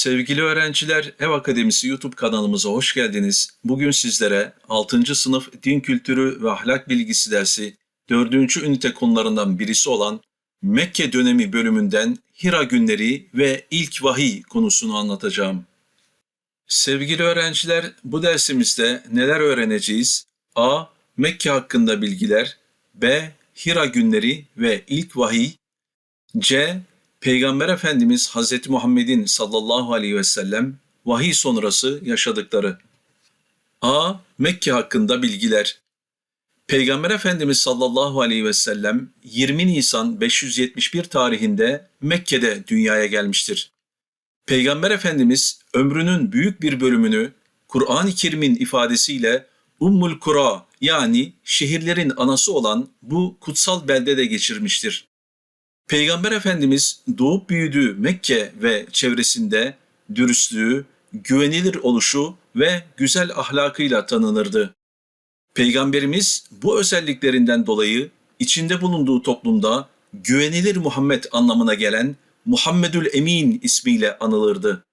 Sevgili öğrenciler, Ev Akademisi YouTube kanalımıza hoş geldiniz. Bugün sizlere 6. sınıf din kültürü ve ahlak bilgisi dersi 4. ünite konularından birisi olan Mekke dönemi bölümünden Hira günleri ve ilk vahiy konusunu anlatacağım. Sevgili öğrenciler, bu dersimizde neler öğreneceğiz? A. Mekke hakkında bilgiler B. Hira günleri ve ilk vahiy C. Peygamber Efendimiz Hz. Muhammed'in sallallahu aleyhi ve sellem vahiy sonrası yaşadıkları. A. Mekke hakkında bilgiler. Peygamber Efendimiz sallallahu aleyhi ve sellem 20 Nisan 571 tarihinde Mekke'de dünyaya gelmiştir. Peygamber Efendimiz ömrünün büyük bir bölümünü Kur'an-ı Kerim'in ifadesiyle Ummul Kura yani şehirlerin anası olan bu kutsal beldede geçirmiştir. Peygamber Efendimiz doğup büyüdüğü Mekke ve çevresinde dürüstlüğü, güvenilir oluşu ve güzel ahlakıyla tanınırdı. Peygamberimiz bu özelliklerinden dolayı içinde bulunduğu toplumda güvenilir Muhammed anlamına gelen Muhammedül Emin ismiyle anılırdı.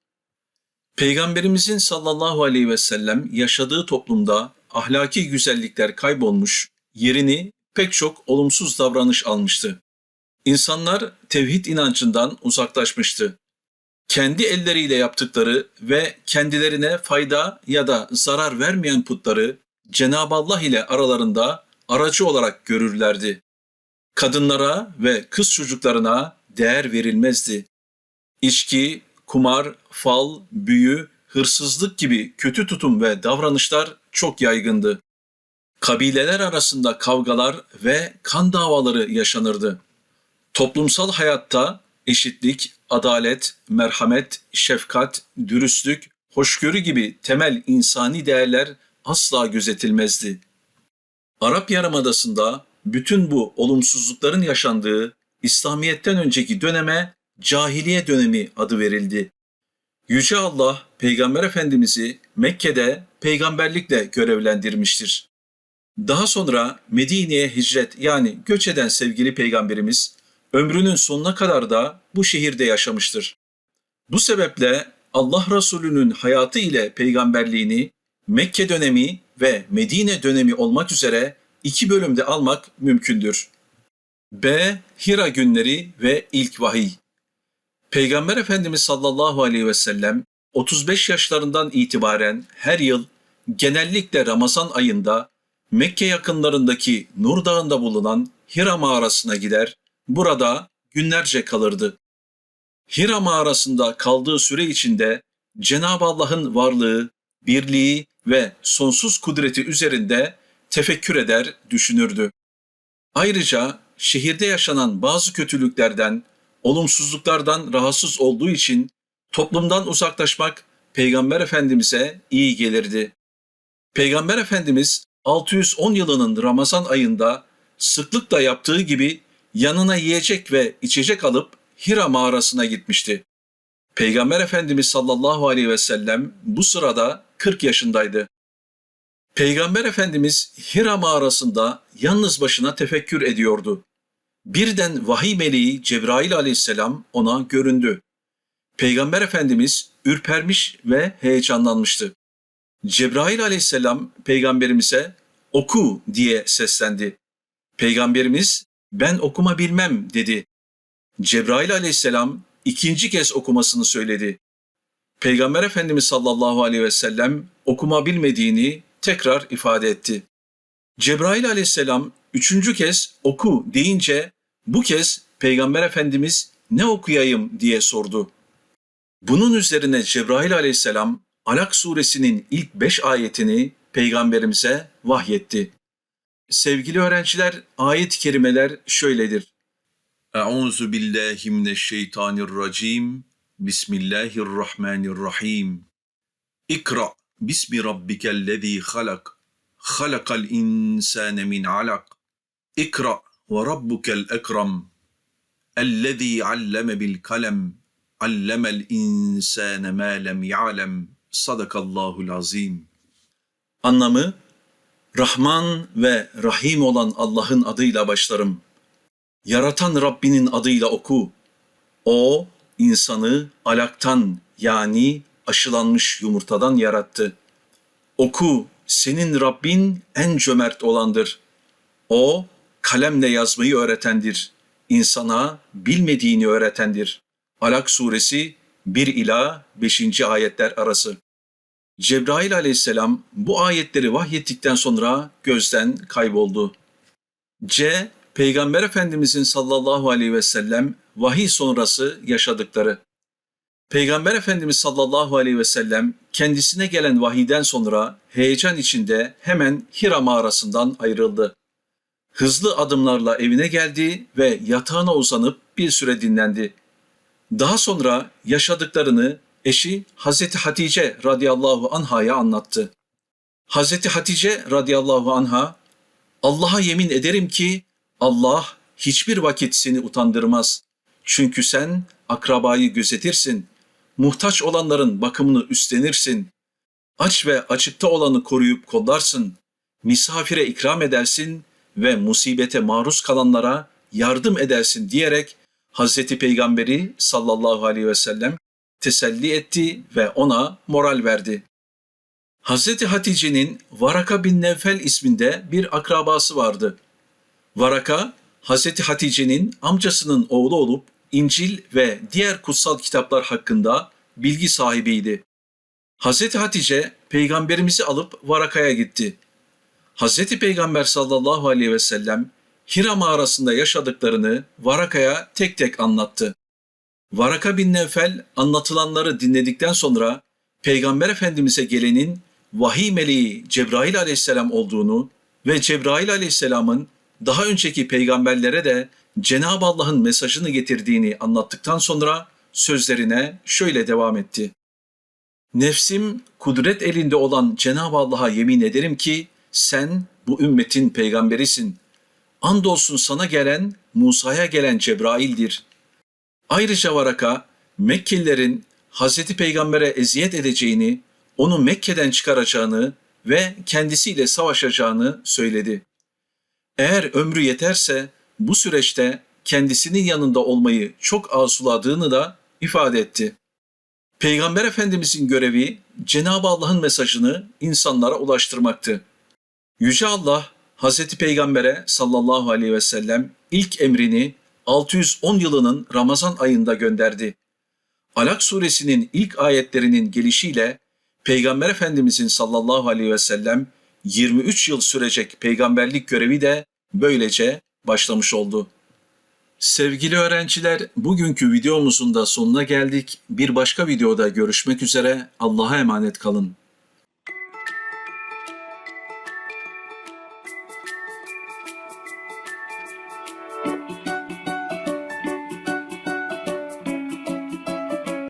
Peygamberimizin sallallahu aleyhi ve sellem yaşadığı toplumda ahlaki güzellikler kaybolmuş, yerini pek çok olumsuz davranış almıştı. İnsanlar tevhid inancından uzaklaşmıştı. Kendi elleriyle yaptıkları ve kendilerine fayda ya da zarar vermeyen putları Cenab-ı Allah ile aralarında aracı olarak görürlerdi. Kadınlara ve kız çocuklarına değer verilmezdi. İçki, kumar, fal, büyü, hırsızlık gibi kötü tutum ve davranışlar çok yaygındı. Kabileler arasında kavgalar ve kan davaları yaşanırdı. Toplumsal hayatta eşitlik, adalet, merhamet, şefkat, dürüstlük, hoşgörü gibi temel insani değerler asla gözetilmezdi. Arap Yarımadası'nda bütün bu olumsuzlukların yaşandığı İslamiyet'ten önceki döneme cahiliye dönemi adı verildi. Yüce Allah Peygamber Efendimiz'i Mekke'de peygamberlikle görevlendirmiştir. Daha sonra Medine'ye hicret yani göç eden sevgili peygamberimiz ömrünün sonuna kadar da bu şehirde yaşamıştır. Bu sebeple Allah Resulü'nün hayatı ile peygamberliğini Mekke dönemi ve Medine dönemi olmak üzere iki bölümde almak mümkündür. B. Hira günleri ve ilk vahiy. Peygamber Efendimiz sallallahu aleyhi ve sellem 35 yaşlarından itibaren her yıl genellikle Ramazan ayında Mekke yakınlarındaki Nur Dağı'nda bulunan Hira mağarasına gider, burada günlerce kalırdı. Hira mağarasında kaldığı süre içinde Cenab-ı Allah'ın varlığı, birliği ve sonsuz kudreti üzerinde tefekkür eder, düşünürdü. Ayrıca şehirde yaşanan bazı kötülüklerden, olumsuzluklardan rahatsız olduğu için toplumdan uzaklaşmak Peygamber Efendimiz'e iyi gelirdi. Peygamber Efendimiz 610 yılının Ramazan ayında sıklıkla yaptığı gibi yanına yiyecek ve içecek alıp Hira mağarasına gitmişti. Peygamber Efendimiz sallallahu aleyhi ve sellem bu sırada 40 yaşındaydı. Peygamber Efendimiz Hira mağarasında yalnız başına tefekkür ediyordu. Birden vahiy meleği Cebrail aleyhisselam ona göründü. Peygamber Efendimiz ürpermiş ve heyecanlanmıştı. Cebrail aleyhisselam peygamberimize oku diye seslendi. Peygamberimiz ben okuma bilmem dedi. Cebrail aleyhisselam ikinci kez okumasını söyledi. Peygamber Efendimiz sallallahu aleyhi ve sellem okuma bilmediğini tekrar ifade etti. Cebrail aleyhisselam üçüncü kez oku deyince bu kez Peygamber Efendimiz ne okuyayım diye sordu. Bunun üzerine Cebrail aleyhisselam Alak suresinin ilk beş ayetini peygamberimize vahyetti. Sevgili öğrenciler, ayet-i kerimeler şöyledir. Euzu billahi mineşşeytanirracim. Bismillahirrahmanirrahim. İkra bismi rabbikellezî halak. Halakal insâne min alak. İkra ve rabbukel ekrem. Ellezî alleme bil kalem. Allemel insâne mâ lem ya'lem. Sadakallahul azim. Anlamı Rahman ve Rahim olan Allah'ın adıyla başlarım. Yaratan Rabbinin adıyla oku. O insanı alaktan yani aşılanmış yumurtadan yarattı. Oku, senin Rabbin en cömert olandır. O, kalemle yazmayı öğretendir. İnsana bilmediğini öğretendir. Alak suresi 1 ila 5. ayetler arası. Cebrail aleyhisselam bu ayetleri vahyettikten sonra gözden kayboldu. C. Peygamber Efendimizin sallallahu aleyhi ve sellem vahiy sonrası yaşadıkları. Peygamber Efendimiz sallallahu aleyhi ve sellem kendisine gelen vahiyden sonra heyecan içinde hemen Hira mağarasından ayrıldı. Hızlı adımlarla evine geldi ve yatağına uzanıp bir süre dinlendi. Daha sonra yaşadıklarını eşi Hazreti Hatice radıyallahu anhaya anlattı. Hazreti Hatice radıyallahu anha, Allah'a yemin ederim ki Allah hiçbir vakit seni utandırmaz. Çünkü sen akrabayı gözetirsin, muhtaç olanların bakımını üstlenirsin, aç ve açıkta olanı koruyup kollarsın, misafire ikram edersin ve musibete maruz kalanlara yardım edersin diyerek Hazreti Peygamberi sallallahu aleyhi ve sellem teselli etti ve ona moral verdi. Hazreti Hatice'nin Varaka bin Nevfel isminde bir akrabası vardı. Varaka, Hazreti Hatice'nin amcasının oğlu olup İncil ve diğer kutsal kitaplar hakkında bilgi sahibiydi. Hazreti Hatice peygamberimizi alıp Varaka'ya gitti. Hazreti Peygamber sallallahu aleyhi ve sellem Hira mağarasında yaşadıklarını Varaka'ya tek tek anlattı. Varaka bin Nevfel anlatılanları dinledikten sonra Peygamber Efendimiz'e gelenin vahiy meleği Cebrail aleyhisselam olduğunu ve Cebrail aleyhisselamın daha önceki peygamberlere de Cenab-ı Allah'ın mesajını getirdiğini anlattıktan sonra sözlerine şöyle devam etti. Nefsim kudret elinde olan Cenab-ı Allah'a yemin ederim ki sen bu ümmetin peygamberisin. Andolsun sana gelen Musa'ya gelen Cebrail'dir. Ayrıca Varaka Mekkelilerin Hazreti Peygamber'e eziyet edeceğini, onu Mekke'den çıkaracağını ve kendisiyle savaşacağını söyledi. Eğer ömrü yeterse bu süreçte kendisinin yanında olmayı çok arzuladığını da ifade etti. Peygamber Efendimizin görevi Cenab-ı Allah'ın mesajını insanlara ulaştırmaktı. Yüce Allah Hazreti Peygamber'e sallallahu aleyhi ve sellem ilk emrini 610 yılının Ramazan ayında gönderdi. Alak suresinin ilk ayetlerinin gelişiyle Peygamber Efendimizin sallallahu aleyhi ve sellem 23 yıl sürecek peygamberlik görevi de böylece başlamış oldu. Sevgili öğrenciler, bugünkü videomuzun da sonuna geldik. Bir başka videoda görüşmek üzere. Allah'a emanet kalın.